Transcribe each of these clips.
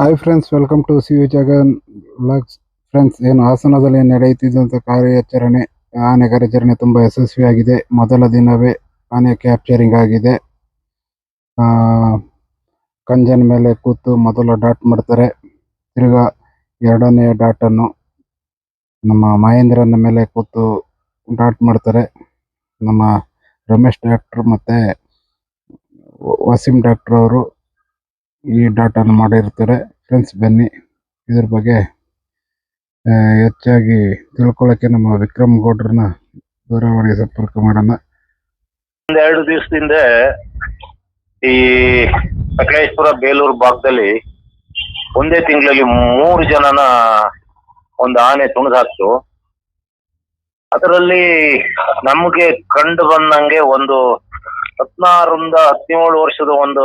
Hi friends welcome to see you Jagan vlogs friends ಏನು ಹಾಸನದಲ್ಲಿ ನಡೆಯುತ್ತಿದ್ದಂಥ ಕಾರ್ಯಾಚರಣೆ ಆನೆ ಕಾರ್ಯಾಚರಣೆ ತುಂಬ ಯಶಸ್ವಿಯಾಗಿದೆ. ಮೊದಲ ದಿನವೇ ಆನೆ ಕ್ಯಾಪ್ಚರಿಂಗ್ ಆಗಿದೆ. ಕಂಜನ್ ಮೇಲೆ ಕೂತು ಮೊದಲ ಡಾಟ್ ಮಾಡ್ತಾರೆ. ತಿರ್ಗಾ ಎರಡನೇ ಡಾಟನ್ನು ನಮ್ಮ ಮಹೇಂದ್ರನ ಮೇಲೆ ಕೂತು ಡಾಟ್ ಮಾಡ್ತಾರೆ. ನಮ್ಮ ರಮೇಶ್ ಡಾಕ್ಟ್ರ್ ಮತ್ತೆ ವಸೀಂ ಡಾಕ್ಟ್ರ್ ಅವರು ಈ ಡಾಟನ್ನು ಮಾಡಿರ್ತಾರೆ. ಫ್ರೆಂಡ್ಸ್, ಬನ್ನಿ. ಇದ್ರ ಬಗ್ಗೆ ಹೆಚ್ಚಾಗಿ ತಿಳ್ಕೊಳ್ಳೋಕ್ಕೆ ನಮ್ಮ ವಿಕ್ರಮ್ ಗೌಡ್ರನ್ನ ದೂರವಾಣಿ ಸಂಪರ್ಕ ಮಾಡೋಣ. ಒಂದೆರಡು ದಿವಸದಿಂದ ಈ ಸಕಲೇಶ್ಪುರ ಬೇಲೂರು ಭಾಗದಲ್ಲಿ ಒಂದೇ ತಿಂಗಳಲ್ಲಿ ಮೂರು ಜನನ ಒಂದು ಆನೆ ತುಣಿದು ಅದರಲ್ಲಿ ನಮಗೆ ಕಂಡು ಬಂದಂಗೆ ಒಂದು ಹದಿನಾರರಿಂದ ಹದಿನೇಳು ವರ್ಷದ ಒಂದು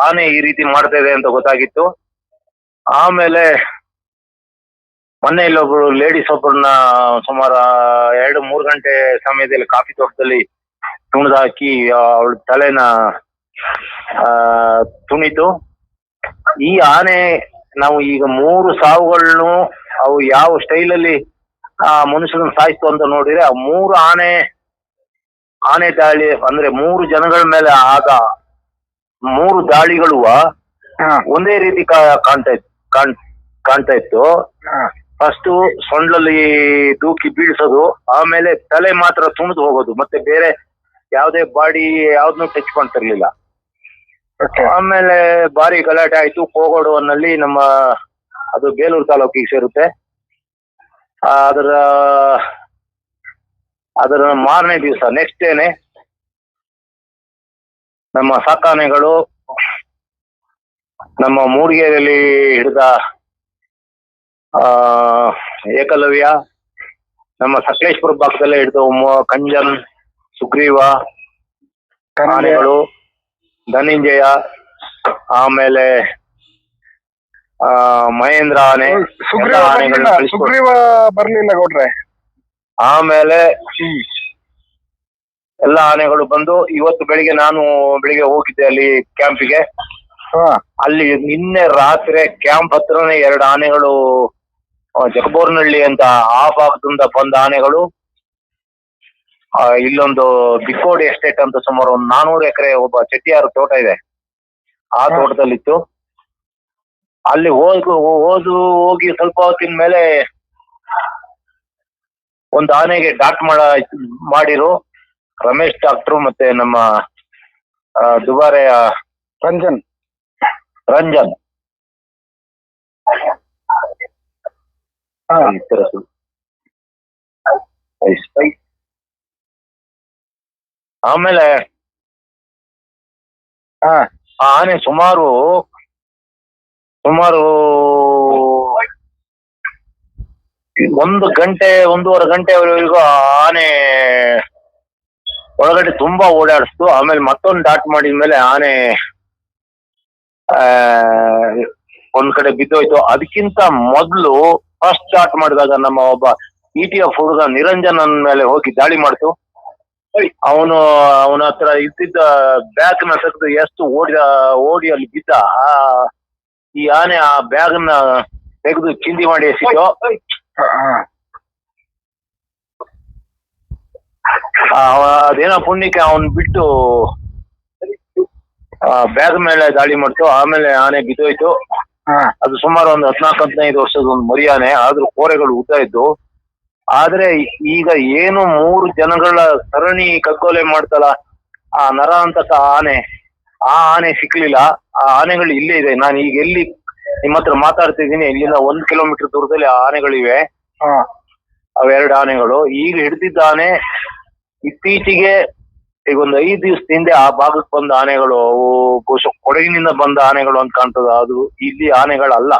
ಆನೆ ಈ ರೀತಿ ಮಾಡ್ತಾ ಇದೆ ಅಂತ ಗೊತ್ತಾಗಿತ್ತು. ಆಮೇಲೆ ಮೊನ್ನೆ ಇಲ್ಲೊಬ್ರು ಲೇಡೀಸ್ ಒಬ್ಬರನ್ನ ಸುಮಾರು ಎರಡು ಮೂರು ಗಂಟೆ ಸಮಯದಲ್ಲಿ ಕಾಫಿ ತೋಟದಲ್ಲಿ ತುಣಿದು ಹಾಕಿ ಅವಳ ತಲೆನ ಆ, ತುಣಿತು ಈ ಆನೆ ನಾವು ಈಗ ಮೂರು ಸಾವುಗಳನ್ನು ಅವು ಯಾವ ಸ್ಟೈಲಲ್ಲಿ ಆ ಮನುಷ್ಯನ ಸಾಯಿಸ್ತು ಅಂತ ನೋಡಿದ್ರೆ ಆ ಮೂರು ಆನೆ ಆನೆ ದಾಳಿ ಅಂದ್ರೆ ಮೂರು ಜನಗಳ ಮೇಲೆ ಆದ ಮೂರು ದಾಳಿಗಳು ಒಂದೇ ರೀತಿ ಕಾಣ್ತಾ ಇತ್ತು ಕಾಣ್ ಕಾಣ್ತಾ ಇತ್ತು. ಫಸ್ಟ್ ಸೊಂಡಲ್ಲಿ ದೂಕಿ ಬೀಳಿಸೋದು ಆಮೇಲೆ ತಲೆ ಮಾತ್ರ ತುಣಿದು ಹೋಗೋದು ಮತ್ತೆ ಬೇರೆ ಯಾವುದೇ ಬಾಡಿ ಯಾವ್ದನ್ನು ಟಚ್ ಮಾಡ್ತಿರ್ಲಿಲ್ಲ. ಆಮೇಲೆ ಭಾರಿ ಗಲಾಟೆ ಆಯ್ತು ಕೋಗೋಡುವನಲ್ಲಿ ನಮ್ಮ ಅದು ಬೇಲೂರು ತಾಲೂಕಿಗೆ ಸೇರುತ್ತೆ. ಅದರ ಅದರ ಮಾರನೇ ದಿವಸ ನೆಕ್ಸ್ಟ್ ಡೇನೆ ನಮ್ಮ ಸಾಕಾನೆಗಳು ನಮ್ಮ ಮೂಡಿಗೆರೆಯಲ್ಲಿ ಹಿಡಿದ ಆ ಏಕಲವ್ಯ ನಮ್ಮ ಸಕಲೇಶ್ಪುರ ಭಾಗದಲ್ಲೇ ಹಿಡಿದ ಕಂಜನ್ ಸುಗ್ರೀವ ಆನೆಗಳು ಧನಂಜಯ ಆಮೇಲೆ ಆ ಮಹೇಂದ್ರ ಆನೆ ಸುಗ್ರೀವ ಬರ್ಲಿಲ್ಲ ಗೌಡ್ರೆ. ಆಮೇಲೆ ಎಲ್ಲ ಆನೆಗಳು ಬಂದು ಇವತ್ತು ಬೆಳಿಗ್ಗೆ ನಾನು ಬೆಳಿಗ್ಗೆ ಹೋಗಿದ್ದೆ ಅಲ್ಲಿ ಕ್ಯಾಂಪಿಗೆ ಹಾ. ಅಲ್ಲಿ ನಿನ್ನೆ ರಾತ್ರಿ ಕ್ಯಾಂಪ್ ಹತ್ರನೇ ಎರಡು ಆನೆಗಳು ಆ, ಜಗಬೋರ್ನಹಳ್ಳಿ ಅಂತ ಆ ಭಾಗದಿಂದ ಬಂದ ಆನೆಗಳು ಆ, ಇಲ್ಲೊಂದು ಬಿಕ್ಕೋಡಿ ಎಸ್ಟೇಟ್ ಅಂತ ಸುಮಾರು ಒಂದು ನಾನೂರು ಎಕರೆ ಒಬ್ಬ ಚೆಟ್ಟಿಯಾರ ತೋಟ ಇದೆ. ಆ ಹಾ. ತೋಟದಲ್ಲಿತ್ತು. ಅಲ್ಲಿ ಹೋದು ಹೋದು ಹೋಗಿ ಸ್ವಲ್ಪ ಹೊತ್ತಿನ ಮೇಲೆ ಒಂದು ಆನೆಗೆ ಡಾಟ್ ಮಾಡ ಮಾಡಿರು. ರಮೇಶ್ ಡಾಕ್ಟ್ರು ಮತ್ತೆ ನಮ್ಮ ದುಬಾರೆಯ ರಂಜನ್. ರಂಜನ್. ಆಮೇಲೆ ಆ, ಆನೆ ಸುಮಾರು ಸುಮಾರು ಒಂದು ಗಂಟೆ, ಒಂದೂವರೆ ಗಂಟೆವರೆಗೂ ಆ ಆನೆ ಒಳಗಡೆ ತುಂಬಾ ಓಡಾಡಿಸ್ತು. ಆಮೇಲೆ ಮತ್ತೊಂದು ಡಾಟ್ ಮಾಡಿದ ಮೇಲೆ ಆನೆ ಒಂದ್ ಕಡೆ ಬಿದ್ದೋಯ್ತು. ಅದಕ್ಕಿಂತ ಮೊದಲು ಫಸ್ಟ್ ಡಾಟ್ ಮಾಡಿದಾಗ ನಮ್ಮ ಒಬ್ಬ ಇ ಟಿ ಎಫ್ ಹುಡುಗ ನಿರಂಜನ್ ಮೇಲೆ ಹೋಗಿ ದಾಳಿ ಮಾಡ್ತು. ಅವನು, ಅವನ ಹತ್ರ ಇದ್ದಿದ್ದ ಬ್ಯಾಗ್ನ ತೆಗೆದು ಎಷ್ಟು ಓಡಿದ ಓಡಿ ಅಲ್ಲಿ ಬಿದ್ದ? ಆ, ಈ ಆನೆ ಆ ಬ್ಯಾಗ್ನ ತೆಗೆದು ಚಿಂದಿ ಮಾಡಿ ಎಸಿತು ಹಾ ಆ, ಅವ- ಅದೇನೋ ಪುಣ್ಯಕ್ಕೆ ಅವನ್ ಬಿಟ್ಟು ಬ್ಯಾಗ್ ಮೇಲೆ ದಾಳಿ ಮಾಡ್ತು. ಆಮೇಲೆ ಆನೆ ಬಿದ್ದೋಯ್ತು. ಅದು ಸುಮಾರು ಒಂದು ಹದಿನಾಲ್ಕು ಹದಿನೈದು ವರ್ಷದ ಒಂದು ಮರಿ ಆನೆ ಆದ್ರೂ ಕೋರೆಗಳು ಉದ್ದ ಇದ್ದು. ಆದ್ರೆ ಈಗ ಏನು ಮೂರು ಜನಗಳ ಸರಣಿ ಕಗ್ಗೊಲೆ ಮಾಡ್ತಲ್ಲ ಆ ನರ ಅಂತ ಆನೆ ಆ ಆನೆ ಸಿಕ್ಲಿಲ್ಲ. ಆ ಆನೆಗಳು ಇಲ್ಲೇ ಇದೆ. ನಾನು ಈಗ ಎಲ್ಲಿ ನಿಮ್ಮ ಹತ್ರ ಮಾತಾಡ್ತಿದ್ದೀನಿ ಇಲ್ಲಿಂದ ಒಂದ್ ಕಿಲೋಮೀಟರ್ ದೂರದಲ್ಲಿ ಆ ಆನೆಗಳಿವೆ. ಅವೆರಡು ಆನೆಗಳು. ಈಗ ಹಿಡಿದಿದ್ದ ಆನೆ ಇತ್ತೀಚೆಗೆ ಈಗ ಒಂದು ಐದು ದಿವಸದ ಹಿಂದೆ ಆ ಭಾಗಕ್ಕೆ ಬಂದ ಆನೆಗಳು, ಅವು ಬಹುಶಃ ಕೊಡಗಿನಿಂದ ಬಂದ ಆನೆಗಳು ಅಂತ ಕಾಣ್ತದ. ಅದು ಇಲ್ಲಿ ಆನೆಗಳಲ್ಲ.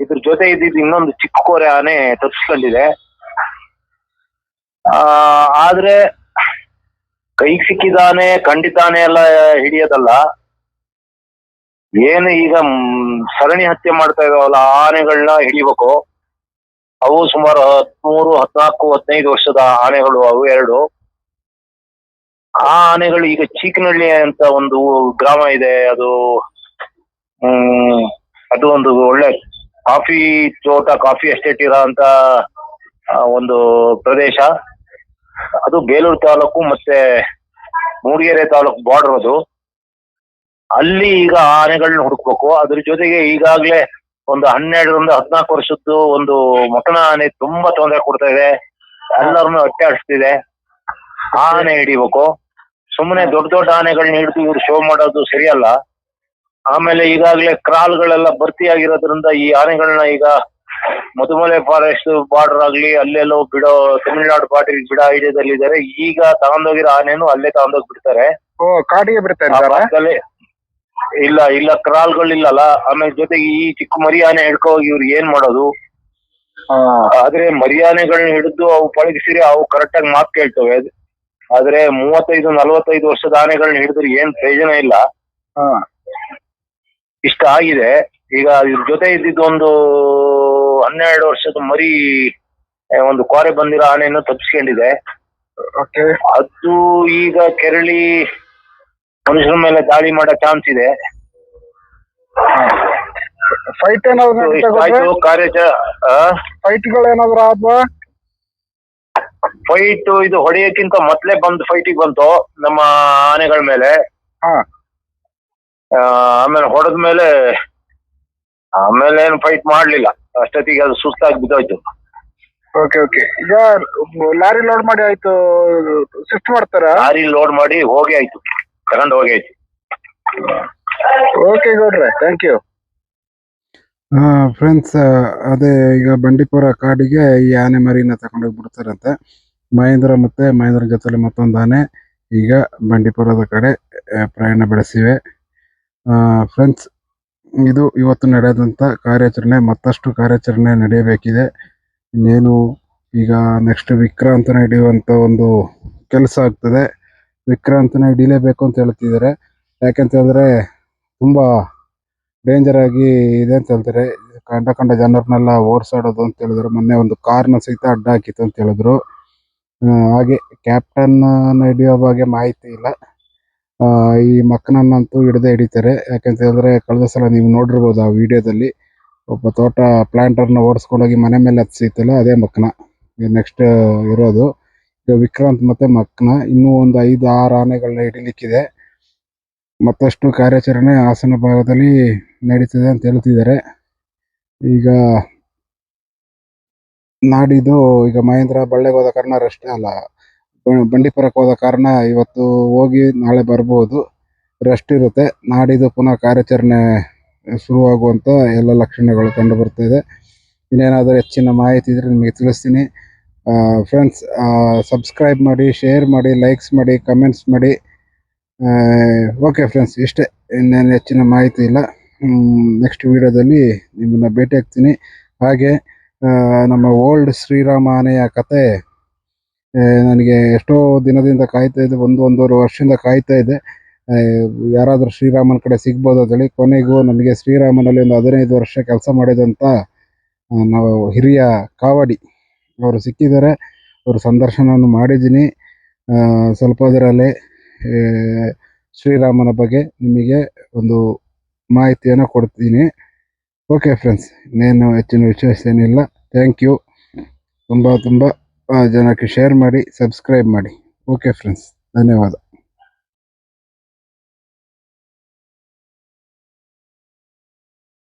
ಇದ್ರ ಜೊತೆ ಇದ್ದಿದ್ದು ಇನ್ನೊಂದು ಚಿಕ್ಕ ಕೋರೆ ಆನೆ ತಪ್ಪಿಸ್ಕೊಂಡಿದೆ. ಆ, ಆದ್ರೆ ಕೈಗೆ ಸಿಕ್ಕಿದಾನೆ ಖಂಡಿತಾನೆ ಎಲ್ಲ ಹಿಡಿಯೋದಲ್ಲ. ಏನು ಈಗ ಸರಣಿ ಹತ್ಯೆ ಮಾಡ್ತಾ ಇದಾವಲ್ಲ ಆನೆಗಳನ್ನ ಹಿಡಿಬೇಕು. ಅವು ಸುಮಾರು ಹದಿಮೂರು ಹದಿನಾಲ್ಕು, ಹದಿನೈದು ವರ್ಷದ ಆನೆಗಳು ಅವು ಎರಡು. ಆ ಆನೆಗಳು ಈಗ ಚೀಕನಹಳ್ಳಿ ಅಂತ ಒಂದು ಗ್ರಾಮ ಇದೆ. ಅದು ಅದು ಒಂದು ಒಳ್ಳೆ ಕಾಫಿ ತೋಟ, ಕಾಫಿ ಎಸ್ಟೇಟ್ ಇರೋ ಅಂತ ಒಂದು ಪ್ರದೇಶ. ಅದು ಬೇಲೂರು ತಾಲೂಕು ಮತ್ತೆ ಮೂಡಿಗೆರೆ ತಾಲೂಕು ಬಾರ್ಡರ್ ಅದು. ಅಲ್ಲಿ ಈಗ ಆನೆಗಳನ್ನ ಹುಡುಕ್ಬೇಕು. ಅದ್ರ ಜೊತೆಗೆ ಈಗಾಗ್ಲೇ ಒಂದು ಹನ್ನೆರಡರಿಂದ ಹದಿನಾಲ್ಕು ವರ್ಷದ್ದು ಒಂದು ಮೊಕಣ ಆನೆ ತುಂಬಾ ತೊಂದರೆ ಕೊಡ್ತಾ ಇದೆ. ಎಲ್ಲರನ್ನು ಅಟ್ಟಾಡಿಸ್ತಿದೆ ಆ ಆನೆ ಹಿಡಿಬೇಕು. ಸುಮ್ಮನೆ ದೊಡ್ಡ ದೊಡ್ಡ ಆನೆಗಳನ್ನ ಹಿಡಿದು ಇವ್ರು ಶೋ ಮಾಡೋದು ಸರಿಯಲ್ಲ. ಆಮೇಲೆ ಈಗಾಗಲೇ ಕ್ರಾಲ್ಗಳೆಲ್ಲ ಭರ್ತಿ ಆಗಿರೋದ್ರಿಂದ ಈ ಆನೆಗಳನ್ನ ಈಗ ಮಧುಮಲೆ ಫಾರೆಸ್ಟ್ ಬಾರ್ಡರ್ ಆಗ್ಲಿ ಅಲ್ಲೆಲ್ಲೋ ಬಿಡೋ ತಮಿಳ್ನಾಡು ಬಾರ್ಡರ್ ಐಡಿಯಾದಲ್ಲಿ ಇದಾರೆ ಈಗ ತಗೊಂಡೋಗಿರೋ ಆನೆನು ಅಲ್ಲೇ ತಗೊಂಡೋಗಿ ಬಿಡ್ತಾರೆ ಓ ಕಾಡಿಗೆ ಬಿಡ್ತಾ ಆ ಇದ್ದಾರಾ ಪಕ್ಕದಲ್ಲೇ ಇಲ್ಲ ಇಲ್ಲ ಕ್ರಾಲ್ಗಳಿಲ್ಲಲ್ಲ ಆಮೇಲೆ ಜೊತೆಗೆ ಈ ಚಿಕ್ಕ ಮರಿಯಾನೆ ಆನೆ ಹಿಡ್ಕೊ ಹೋಗಿ ಇವ್ರು ಏನ್ ಮಾಡೋದು? ಆದ್ರೆ ಮರಿ ಆನೆಗಳನ್ನ ಹಿಡಿದು ಅವು ಪಳಗಿಸಿರಿ ಅವು ಕರೆಕ್ಟ್ ಆಗಿ ಮಾತು ಕೇಳ್ತವೆ. ಆದ್ರೆ ಮೂವತ್ತೈದು ನಲವತ್ತೈದು ವರ್ಷದ ಆನೆಗಳನ್ನ ಹಿಡಿದ್ರೆ ಏನ್ ಪ್ರಯೋಜನ ಇಲ್ಲ. ಇಷ್ಟ ಆಗಿದೆ. ಈಗ ಇದ್ರ ಜೊತೆ ಇದ್ದಿದ್ದು ಒಂದು ಹನ್ನೆರಡು ವರ್ಷದ ಮರಿ ಒಂದು ಕೋರೆ ಬಂದಿರೋ ಆನೆಯನ್ನು ತಪ್ಪಿಸ್ಕೊಂಡಿದೆ ಅದು ಈಗ ಕೆರಳಿ ಮನುಷ್ಯರ ಮೇಲೆ ದಾಳಿ ಮಾಡೋ ಚಾನ್ಸ್ ಇದೆ. ಫೈಟ್ ಏನಾದ್ರು So, ಫೈಟ್ ಕಾರ್ಯಾಚ ಫೈಟ್ಗಳು ಏನಾದ್ರು ಆದ್ವಾ? ಫೈಟ್ ಇದು ಹೊಡೆಯಕ್ಕಿಂತ ಮೊದ್ಲೇ ಬಂದು ಫೈಟಿಗೆ ಬಂತು ನಮ್ಮ ಆನೆಗಳ ಮೇಲೆ. ಆಮೇಲೆ ಹೊಡೆದ ಮೇಲೆ ಆಮೇಲೆ ಏನು ಫೈಟ್ ಮಾಡ್ಲಿಲ್ಲ. ಅಷ್ಟೊತ್ತಿಗೆ ಅದು ಸುಸ್ತಾಗಿ ಬಿದ್ದೋಯ್ತು. ಓಕೆ ಓಕೆ ಈಗ ಲಾರಿ ಲೋಡ್ ಮಾಡಿ ಆಯ್ತು ಶಿಫ್ಟ್ ಮಾಡ್ತಾರ? ಲಾರಿ ಲೋಡ್ ಮಾಡಿ ಹೋಗಿ ಆಯ್ತು. ತಗೊಂಡು ಹೋಗಿ ಓಕೆ ಗೌಡ್ರೆ ಥ್ಯಾಂಕ್ ಯು ಫ್ರೆಂಡ್ಸ್ ಅದೇ ಈಗ ಬಂಡೀಪುರ ಕಾಡಿಗೆ ಈ ಆನೆ ಮರಿನ ತಗೊಂಡೋಗಿ ಬಿಡ್ತಾರಂತೆ. ಮಹೇಂದ್ರ ಮತ್ತೆ ಮಹೇಂದ್ರ ಜೊತೆಲಿ ಮತ್ತೊಂದು ಆನೆ ಈಗ ಬಂಡೀಪುರದ ಕಡೆ ಪ್ರಯಾಣ ಬೆಳೆಸಿವೆ. ಫ್ರೆಂಡ್ಸ್ ಇದು ಇವತ್ತು ನಡೆದಂಥ ಕಾರ್ಯಾಚರಣೆ ಮತ್ತಷ್ಟು ಕಾರ್ಯಾಚರಣೆ ನಡೆಯಬೇಕಿದೆ. ಇನ್ನೇನು ಈಗ ನೆಕ್ಸ್ಟ್ ವಿಕ್ರಾಂತನ ಹಿಡಿಯುವಂಥ ಒಂದು ಕೆಲಸ ಆಗ್ತದೆ. ವಿಕ್ರಾಂತನ ಹಿಡಿಲೇಬೇಕು ಅಂತ ಹೇಳ್ತಿದ್ದಾರೆ. ಯಾಕೆಂತ ಹೇಳಿದ್ರೆ ತುಂಬಾ ಡೇಂಜರ್ ಆಗಿ ಇದೆ ಅಂತ ಹೇಳ್ತಾರೆ. ಕಂಡ ಕಂಡ ಜನರನ್ನೆಲ್ಲ ಓಡಿಸಾಡೋದು ಅಂತ ಹೇಳಿದ್ರು. ಮೊನ್ನೆ ಒಂದು ಕಾರ್ನ ಸಹಿತ ಅಡ್ಡ ಹಾಕಿತ್ತು ಅಂತ ಹೇಳಿದ್ರು. ಹಾಗೆ ಕ್ಯಾಪ್ಟನ್ ಹಿಡಿಯೋ ಬಗ್ಗೆ ಮಾಹಿತಿ ಇಲ್ಲ. ಈ ಮಕ್ಕನನ್ನಂತೂ ಹಿಡದೆ ಹಿಡಿತಾರೆ. ಯಾಕಂತ ಹೇಳಿದ್ರೆ ಕಳೆದ ಸಲ ನೀವು ನೋಡಿರ್ಬೋದು ಆ ವಿಡಿಯೋದಲ್ಲಿ ಒಬ್ಬ ತೋಟ ಪ್ಲಾಂಟರ್ನ ಓಡಿಸ್ಕೊಂಡೋಗಿ ಮನೆ ಮೇಲೆ ಹತ್ಸಿತ್ತಲ್ಲ, ಅದೇ ಮಕ್ಕನ. ನೆಕ್ಸ್ಟ್ ಇರೋದು. ವಿಕ್ರಾಂತ್ ಮತ್ತೆ ಮಕ್ನ ಇನ್ನೂ ಒಂದು ಐದು, ಆರು ಆನೆಗಳನ್ನ ಹಿಡಿಲಿಕ್ಕಿದೆ. ಮತ್ತಷ್ಟು ಕಾರ್ಯಾಚರಣೆ ಹಾಸನ ಭಾಗದಲ್ಲಿ ನಡೀತಿದೆ ಅಂತ ಹೇಳ್ತಿದ್ದಾರೆ. ಈಗ ನಾಡಿದ್ದು ಈಗ ಮಹೇಂದ್ರ ಬಳ್ಳೆಗೆ ಹೋದ ಕಾರಣ ರೆಸ್ಟ್ ಅಲ್ಲ. ಬಂಡೀಪುರಕ್ಕೆ ಹೋದ ಕಾರಣ ಇವತ್ತು ಹೋಗಿ ನಾಳೆ ಬರ್ಬೋದು. ರೆಸ್ಟ್ ಇರುತ್ತೆ. ನಾಡಿದ್ದು ಪುನಃ ಕಾರ್ಯಾಚರಣೆ ಶುರುವಾಗುವಂಥ ಎಲ್ಲ ಲಕ್ಷಣಗಳು ಕಂಡು ಬರ್ತಾ ಇದೆ. ಇನ್ನೇನಾದರೂ ಹೆಚ್ಚಿನ ಮಾಹಿತಿ ಇದ್ರೆ ನಿಮಗೆ ತಿಳಿಸ್ತೀನಿ. ಫ್ರೆಂಡ್ಸ್ ಸಬ್ಸ್ಕ್ರೈಬ್ ಮಾಡಿ ಶೇರ್ ಮಾಡಿ ಲೈಕ್ಸ್ ಮಾಡಿ ಕಮೆಂಟ್ಸ್ ಮಾಡಿ. ಓಕೆ ಫ್ರೆಂಡ್ಸ್ ಇಷ್ಟೇ. ಇನ್ನೇನು ಹೆಚ್ಚಿನ ಮಾಹಿತಿ ಇಲ್ಲ. ನೆಕ್ಸ್ಟ್ ವಿಡಿಯೋದಲ್ಲಿ ನಿಮ್ಮನ್ನು ಭೇಟಿ ಆಗ್ತೀನಿ. ಹಾಗೆ ನಮ್ಮ ಓಲ್ಡ್ ಶ್ರೀರಾಮ ಆನೆಯ ಕತೆ ನನಗೆ ಎಷ್ಟೋ ದಿನದಿಂದ ಕಾಯ್ತಾ ಇದೆ, ಒಂದು, ಒಂದೂವರೆ ವರ್ಷದಿಂದ ಕಾಯ್ತಾ ಇದೆ. ಯಾರಾದರೂ ಶ್ರೀರಾಮನ ಕಡೆ ಸಿಗ್ಬೋದು ಅಂತೇಳಿ ಕೊನೆಗೂ ನನಗೆ ಶ್ರೀರಾಮನಲ್ಲಿ ಒಂದು ಹದಿನೈದು ವರ್ಷ ಕೆಲಸ ಮಾಡಿದಂಥ ನಾವು ಹಿರಿಯ ಕಾವಡಿ. ಅವರು ಸಿಕ್ಕಿದ್ದಾರೆ, ಅವರು ಸಂದರ್ಶನವನ್ನು ಮಾಡಿದ್ದೀನಿ. ಸ್ವಲ್ಪದರಲ್ಲೇ ಶ್ರೀರಾಮನ ಬಗ್ಗೆ ನಿಮಗೆ ಒಂದು ಮಾಹಿತಿಯನ್ನು ಕೊಡ್ತೀನಿ. ಓಕೆ ಫ್ರೆಂಡ್ಸ್, ಇನ್ನೇನು ಹೆಚ್ಚಿನ ವಿಶೇಷ ಏನಿಲ್ಲ ಥ್ಯಾಂಕ್ ಯು. ತುಂಬ ತುಂಬ ಜನಕ್ಕೆ ಶೇರ್ ಮಾಡಿ, ಸಬ್ಸ್ಕ್ರೈಬ್ ಮಾಡಿ. ಓಕೆ ಫ್ರೆಂಡ್ಸ್, ಧನ್ಯವಾದ.